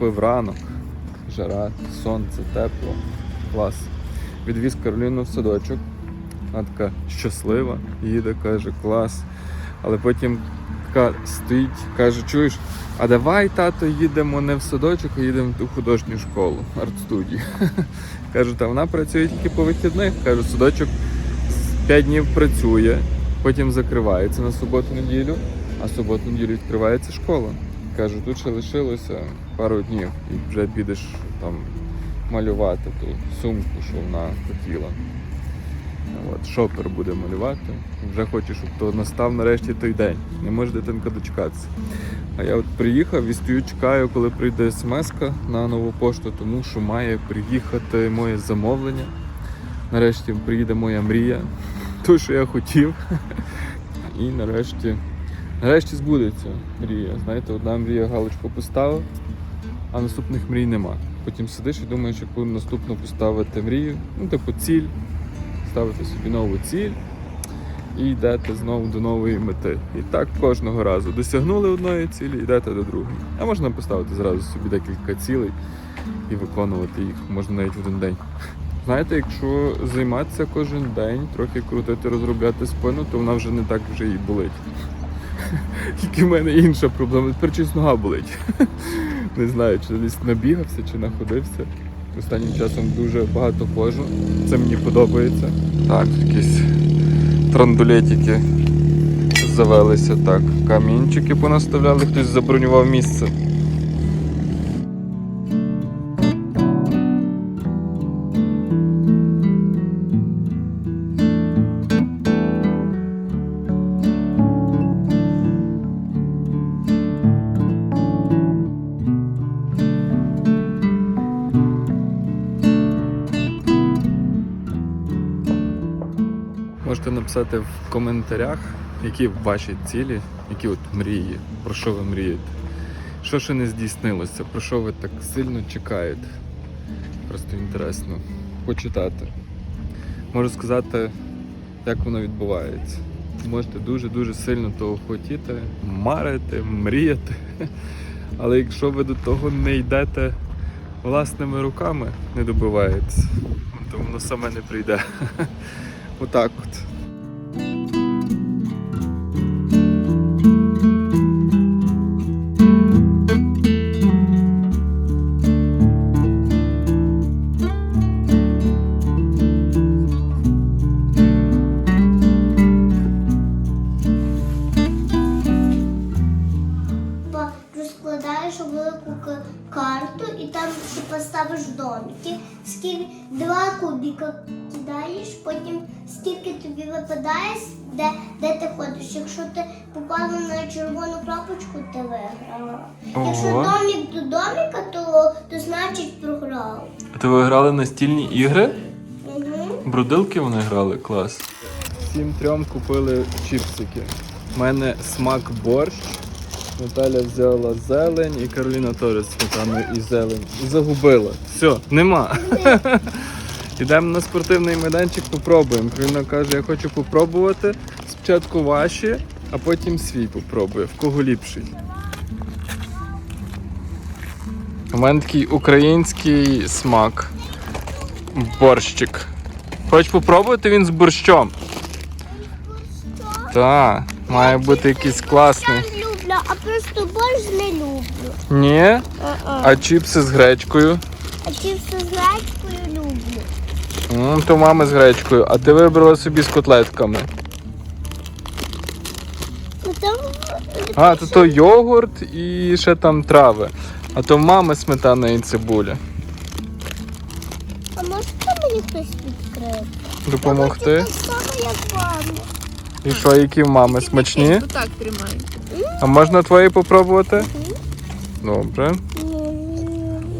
Наступив ранок, жара, сонце, тепло, клас. Відвіз Кароліну в садочок. Вона така щаслива, їде, каже, клас. Але потім така стоїть, каже, чуєш, а давай, тато, їдемо не в садочок, а їдемо в художню школу, арт-студію. Кажу, та вона працює тільки по вихідних. Кажу, садочок 5 днів працює, потім закривається на суботу-неділю, а суботу-неділю відкривається школа. Кажу, тут ще лишилося пару днів і вже підеш там малювати ту сумку, що вона хотіла. От, шопер буде малювати. Вже хочу, щоб то настав нарешті той день. Не може дитинка дочекатися. А я от приїхав і стою, чекаю, коли прийде смс на нову пошту, тому що має приїхати моє замовлення. Нарешті приїде моя мрія, то, що я хотів. І нарешті, нарешті збудеться мрія. Знаєте, одна мрія галочку поставив, а наступних мрій нема. Потім сидиш і думаєш, яку наступну поставити мрію, ну, типу ціль, ставити собі нову ціль і йдете знову до нової мети. І так кожного разу. Досягнули одної цілі, йдете до другої. А можна поставити зразу собі декілька цілей і виконувати їх, можна навіть в один день. Знаєте, якщо займатися кожен день, трохи крутити, розробляти спину, то вона вже не так вже і болить. Тільки в мене інша проблема. Тепер чись нога болить. Не знаю, чи десь набігався, чи находився. Останнім часом дуже багато ходжу. Це мені подобається. Так, якісь трандулетики завелися. Так, камінчики понаставляли, хтось забронював місце. Можете написати в коментарях, які ваші цілі, які от мрії, про що ви мрієте. Що ще не здійснилося, про що ви так сильно чекаєте. Просто інтересно почитати. Можу сказати, як воно відбувається. Можете дуже-дуже сильно того хотіти, марити, мріяти. Але якщо ви до того не йдете власними руками, не добивається, то воно саме не прийде. Отак от. Кидаєш, потім скільки тобі випадає, де, де ти ходиш. Якщо ти попала на червону крапочку, ти виграла. Якщо Ого. домик до домика, то, то значить програв. А то ви грали настільні ігри? Угу. Брудилки вони грали клас. Всім трьом купили чіпсики. У мене смак борщ. Наталя взяла зелень і Кароліна теж сметану і зелень. І загубила. Все, нема. Йдемо на спортивний майданчик, попробуємо. Кароліна каже, я хочу попробувати. Спочатку ваші, а потім свій попробую. В кого ліпший. У мене такий український смак. Борщик. Хочеш попробувати він з борщом? Так, має бути якийсь класний. Я люблю, а просто борщ не люблю. Ні? А, А чіпси з гречкою? а чіпси з гречкою. М, то мама з гречкою, а ти вибрала собі з котлетками. Ну, там А, то то йогурт і ще там трави. А то мами сметана і цибуля. А можете мені хтось відкрити? Допомогти. Так само, як мама. І що, які в мами смачні? Тримай. А можна твої попробувати? Добре.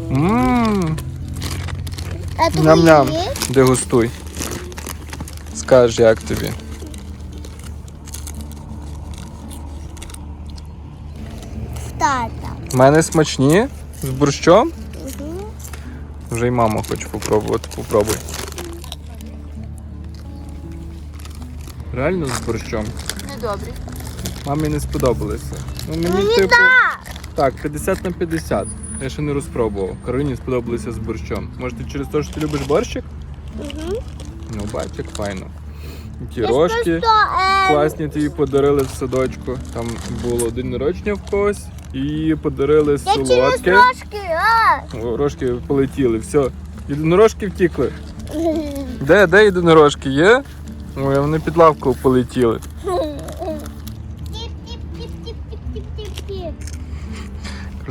Ммм, ням-ням. Дегустуй. Скажеш, як тобі. Тата. У мене смачні з борщом. Угу. Вже й мама хоче попробувати. Попробуй. Реально з борщом. Недобрі. Мамі не сподобалося. Ну, мені, Мені типу, так. так, 50 на 50. Я ще не розпробував. Кароліні сподобалося з борщом. Може, ти через те, що ти любиш борщик? Угу. Ну, бач, як файно. Ті рожки е, класні тобі подарили в садочку. Там було день народження в когось. І подарили солодке. О, Рожки полетіли, все. Єдинорожки втікли. Де, де єдинорожки є? Ой, вони під лавку полетіли.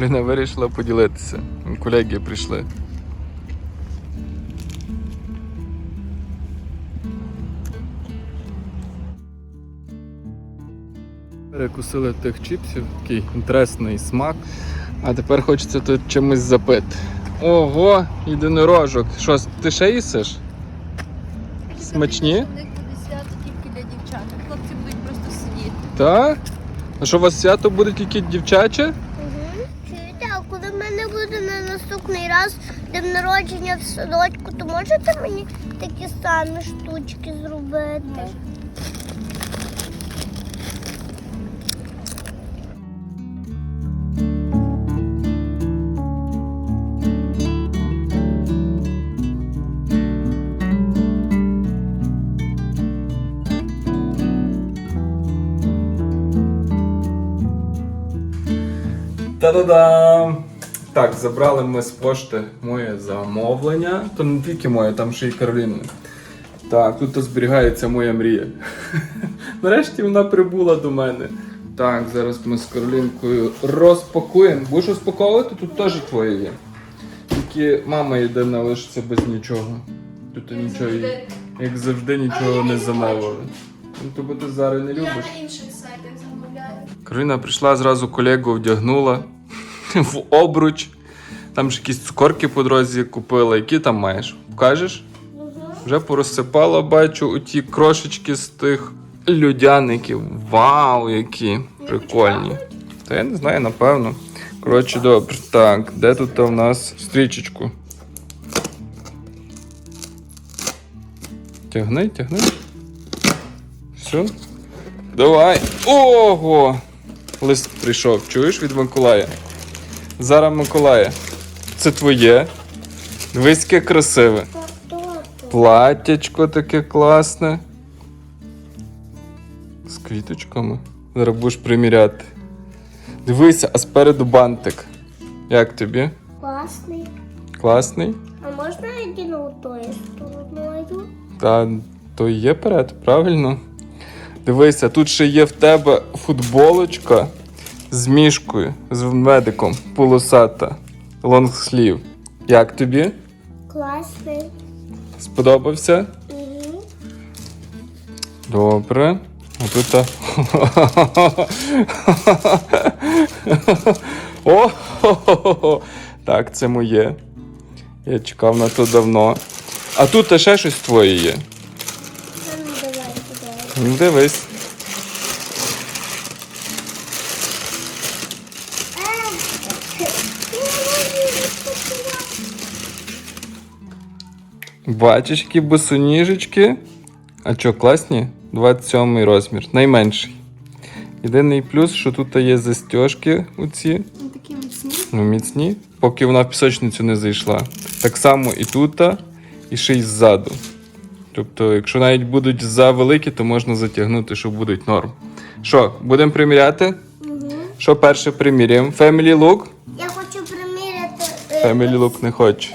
Поліна вирішила поділитися. Колеги прийшли. Перекусили тих чіпсів, такий інтересний смак. А тепер хочеться тут чимось запити. Ого, єдинорожок. Що, ти ще їсиш? Смачні? У них буде свято тільки для дівчат. Хлопці будуть просто сидіти. Так? А що у вас свято буде тільки дівчаче? Народження в садочку, то можете мені такі самі штучки зробити? Та-да-дам! Так, забрали ми з пошти моє замовлення. То не тільки моє, там ще й Кароліни. Так, тут зберігається моя мрія. Нарешті вона прибула до мене. Так, зараз ми з Каролінкою розпакуємо. Будеш розпаковувати? Тут теж твоє є. Тільки мама йде лишиться без нічого. Тут нічого, їй- як завжди, нічого не замовили. Ну, тобто ти зараз не любиш. інших сайтах замовляю. Кароліна прийшла, зразу колегу вдягнула в обруч. Там ж якісь цукорки по дорозі купила. Які там маєш? Покажеш? Вже порозсипала, бачу, оті крошечки з тих людяників. Вау, які прикольні. Та я не знаю, напевно. Коротше, добре. Так, де тут у нас стрічечку? Тягни, тягни. Все. Давай. Ого! Лист прийшов, чуєш від Миколая? Зараз Миколая. Це твоє. Дивись, яке красиве. Платтячко таке класне. З квіточками. Зараз будеш приміряти. Дивися, а спереду бантик. Як тобі? Класний. Класний? А можна я діну тою стороною? Та то є перед, правильно? Дивися, тут ще є в тебе футболочка з мішкою, з медиком, полосата, лонгслів. Як тобі? Класний. Сподобався? Угу. Добре. А тут. О! Так, це моє. Я чекав на то давно. А тут ще щось твоє є. Ну давай, давай. Ну, Дивись. Бачиш, які босоніжечки. А що, класні? 27 розмір, найменший. Єдиний плюс, що тут є застіжки оці, Ну такі міцні. ну міцні, поки вона в пісочницю не зайшла. Так само і тут, і ще й ззаду. Тобто, якщо навіть будуть завеликі, то можна затягнути, що будуть норм. Що, будемо приміряти? Угу. Що перше приміряємо? Family look? Я хочу приміряти. е, Family look не хочу.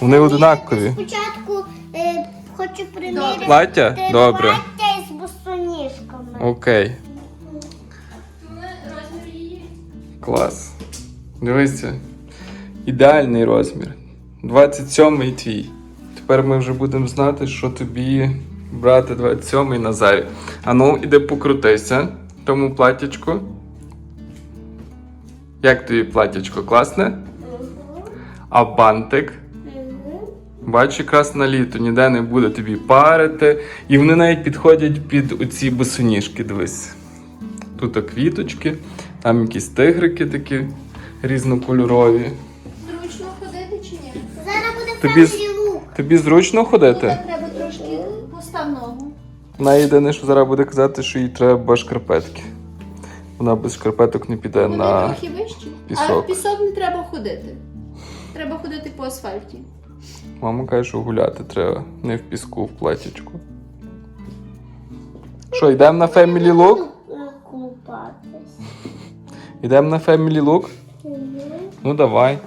Вони однакові. Спочатку е, хочу приміряти Плаття? Добре. плаття із босоніжками. Окей. Розмір її. Клас. Дивися. Ідеальний розмір. 27-й твій. Тепер ми вже будемо знати, що тобі брати 27-й Назарі. А ну, іди покрутися тому платтячку. Як тобі платтячко? Класне? А бантик? Бач, якраз на літо ніде не буде тобі парити. І вони навіть підходять під оці босоніжки, дивись. Тут квіточки, там якісь тигрики такі різнокольорові. Зручно ходити чи ні? Зараз буде Тобі з- look. Тобі зручно ходити? Так треба трошки постав ногу. Вона єдине, що зараз буде казати, що їй треба шкарпетки. Вона без шкарпеток не піде Вони на. трохи вищі. А в пісок не треба ходити. Треба ходити по асфальті. Мама каже, що гуляти треба, не в піску, в платічку. Що, йдемо на Family Look? Купатись. Йдемо на Family Look? Ну давай.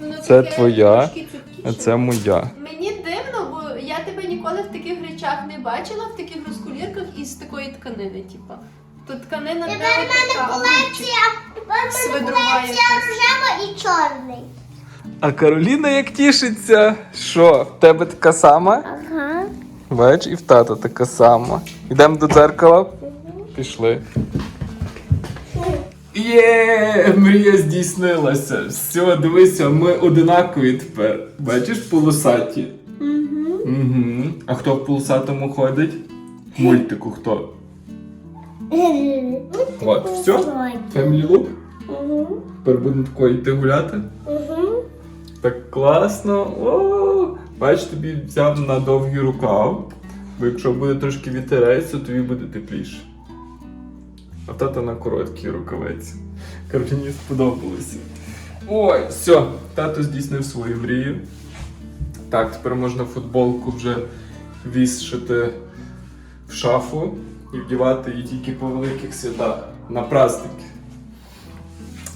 Воно Це таке твоя, трошки цупкіше. А це моя. Мені дивно, бо я тебе ніколи в таких речах не бачила, в таких розкулірках із такої тканини, типа. Тут тканина Тепер в мене така, а колекція. Тепер в мене Свидрова колекція якась. рожева і чорний. А Кароліна як тішиться. Що, в тебе така сама? Ага. Бач, і в тата така сама. Йдемо до дзеркала. Пішли. Є, мрія здійснилася. Все, дивися, ми одинакові тепер. Бачиш, полосаті. Угу. Угу. А хто в полосатому ходить? В мультику хто? От, все? Family Look? Угу. Тепер будемо такою йти гуляти. Угу. Так класно. О, бач, тобі взяв на довгий рукав. Бо якщо буде трошки вітерець, то тобі буде тепліше. А тата на короткій рукавиці. Кароліні сподобалося. Ой, все, тато здійснив свою мрію. Так, тепер можна футболку вже вішати в шафу і вдівати її тільки по великих святах на праздники.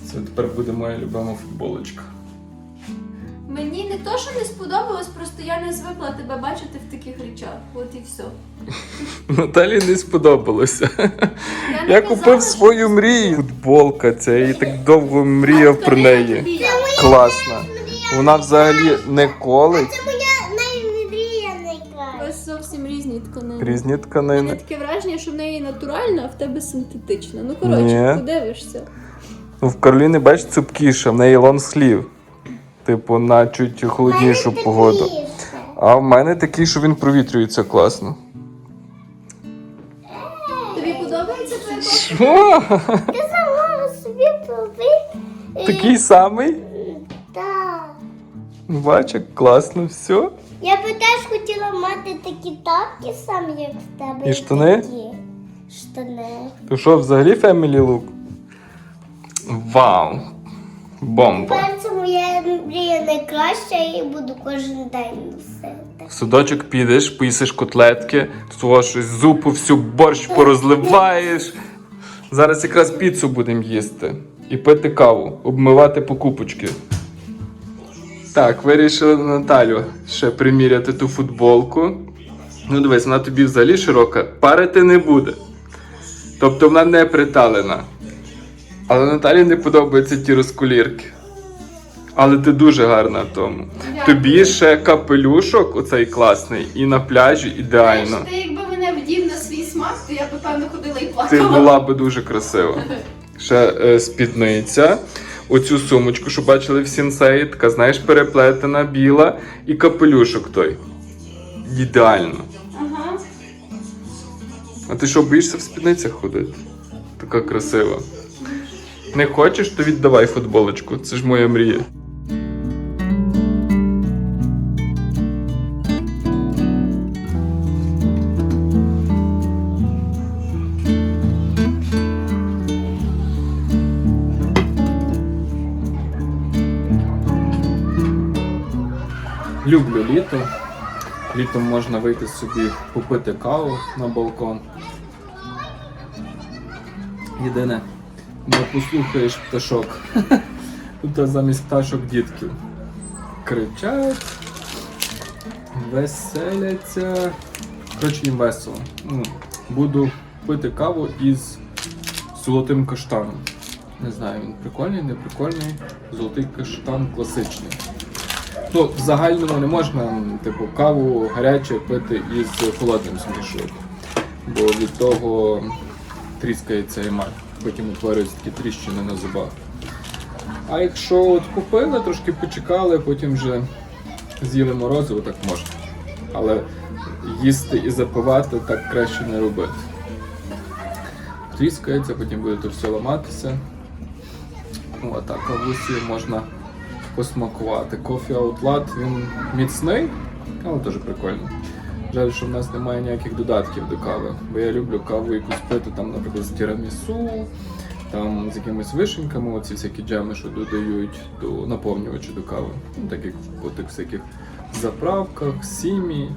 Це тепер буде моя любима футболочка. Мені не то, що не сподобалось, просто я не звикла тебе бачити в таких речах. От і все. Наталі не сподобалося. Я, не Я казала, купив що- свою мрію. Футболка ця, я так довго мріяв про неї. як? Класна. Вона взагалі не колить. Це моя наймріяна У край. вас зовсім різні тканини. Різні У мене тканини. таке враження, що в неї натуральна, а в тебе синтетична. Ну коротше, Ні. подивишся. Ну, в Кароліни, бач, цупкіша, в неї лонслів. Типу, на чуть холоднішу погоду. А в мене такий, що він провітрюється класно. Тобі подобається твоя? Що? Ти сама собі проби. Такий самий? Так. Бач, як класно, все. Я би теж хотіла мати такі тапки самі, як в тебе. І штани? такі. Штани. То що, взагалі Family Look? Вау! Бомба! Тепер це моя мрія найкраща, я її буду кожен день носити. В садочок підеш, поїсиш котлетки, щось зупу, всю борщ порозливаєш. Зараз якраз піцу будемо їсти і пити каву, обмивати покупочки. Так, вирішили Наталю ще приміряти ту футболку. Ну дивись, вона тобі взагалі широка, парити не буде. Тобто вона не приталена. Але Наталі не подобаються ті розкулірки. Але ти дуже гарна в тому. Тобі ще капелюшок, оцей класний, і на пляжі ідеально. Знаєш, Ти якби мене вдів на свій смак, то я би певно ходила і Ти була би дуже красива. Ще е, спідниця. Оцю сумочку, що бачили в сінсеї, така, знаєш, переплетена, біла, і капелюшок той. Ідеально. Ага. А ти що, боїшся в спідницях ходити? Така красива. Не хочеш, то віддавай футболочку. Це ж моя мрія. Люблю літо. Літом можна вийти собі попити каву на балкон. Єдине, не послухаєш пташок. Тут замість пташок дітків. Кричать, веселяться. Коротше, їм весело. Ну, буду пити каву із золотим каштаном. Не знаю, він прикольний, не прикольний. Золотий каштан класичний. Ну, в загальному не можна, типу, каву гаряче пити із холодним змішувати. Бо від того тріскається емаль. Потім утворюються такі тріщини на зубах. А якщо от купили, трошки почекали, потім вже з'їли морозиво, так можна. Але їсти і запивати так краще не робити. Тріскається, потім буде то все ламатися. Ну, так кавусі можна посмакувати. Кофі Outlet, він міцний, але теж прикольно. Жаль, що в нас немає ніяких додатків до кави, бо я люблю каву якусь пити, там, наприклад, з тірамісу, Там з якимись вишеньками, оці всякі джеми, що додають до наповнювача до кави. Ну, так як в тих всяких заправках, сімі.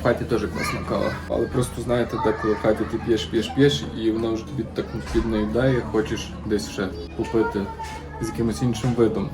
В хаті теж класна кава. Але просто знаєте, деколи в хаті ти п'єш, п'єш, п'єш, і вона вже тобі так піднаїдає, хочеш десь ще купити з якимось іншим видом.